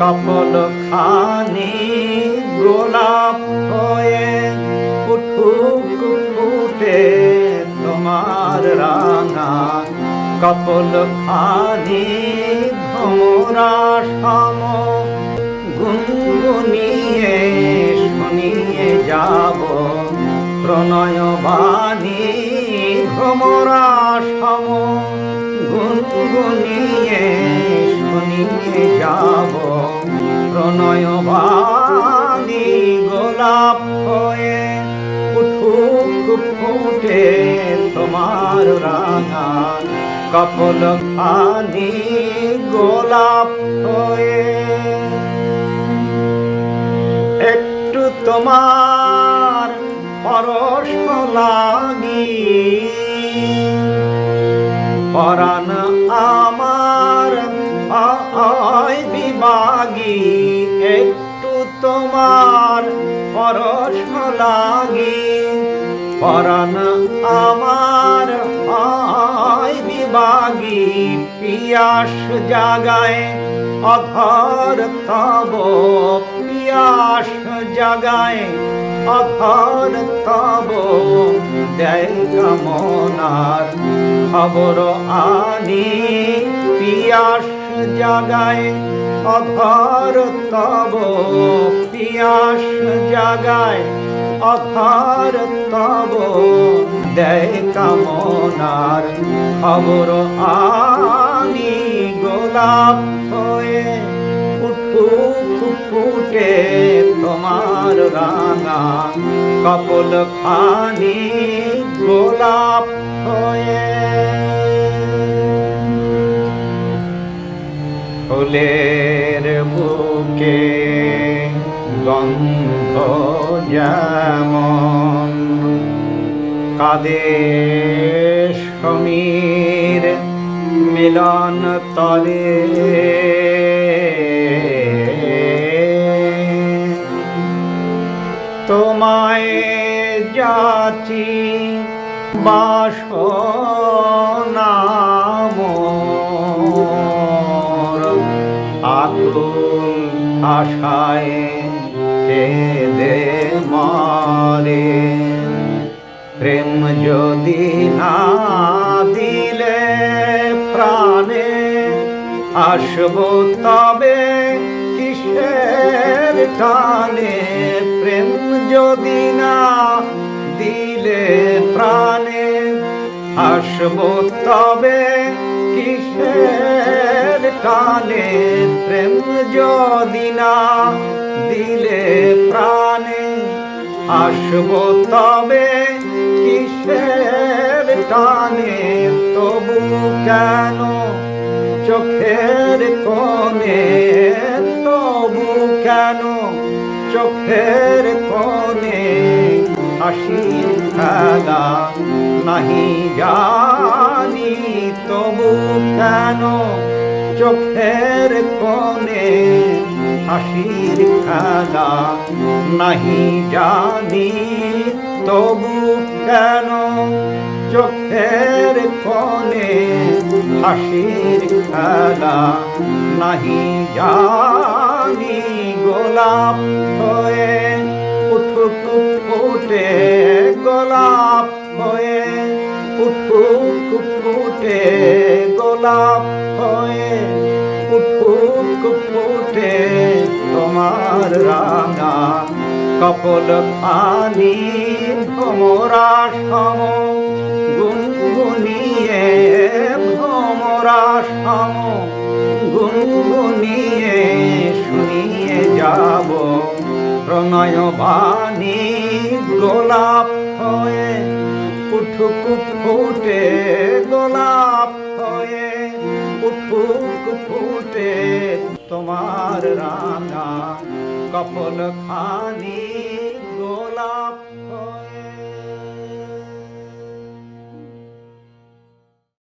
Couple খানি গোলাপ হয়ে উঠুক ফুটে তোমার রাঙা কপল খানি ভমরা সম গুনগুনিয়ে শুনিয়ে যাব। প্রণয় বাণী ভ্রমরা সম গুনগুনিয়ে শুনিয়ে যাব। প্রণয় বাণী গোলাপ হয়ে উঠুক ফুটে তোমার রাঙা। কপল খানি গোলাপ হয়ে তোমার পরশ লাগি। পরাণ আমার আয় বিবাগী একটু তোমার পরশ লাগি। পরাণ আমার আয় বিবাগী পিয়াস জাগায় অধর তব পিয়াস জাগায় অধর তব দেয় কামনার খবর আনি। পিয়াস জাগায় অধর তব পিয়াস জাগায় অধর তব দেয় কামনার খবর আনি। গোলাপ হয়ে ফুটে তোমার রাঙা কপল খানি গোলাপ হয়ে। ফুলের বুকে গন্ধ যেমন কাদে সমীর মিলন তরে যাচি বাসনামোর আকুল আশায় কেঁদে মারে। প্রেম যদি না দিলে প্রাণে আসব তবে কিসের টানে? প্রেম যদি না আসব তবে কিসের টানে প্রেম যদি না দিলে প্রাণে? আসব তবে কিসের টানে? তবু কেন চোখের কোণে? তবু কেন চোখের কোণে? হাসির খেলা নাহি জানি, তবু কেন চোখের কোণে হাসির খেলা নাহি জানি, তবু কেন চোখের কোণে হাসির খেলা নাহি জানি। ফুটে গোলাপ হয়ে উঠুক ফুটে তোমার রাঙা কপল পানি ভমরা সম গুনগুনিয়ে ভমরা সম গুনগুনিয়ে শুনিয়ে যাব প্রণয় বাণী গোলাপ হয়ে উঠুক ফুটে গোলাপ হয়ে উঠুক ফুটে তোমার রাঙা কপল খানি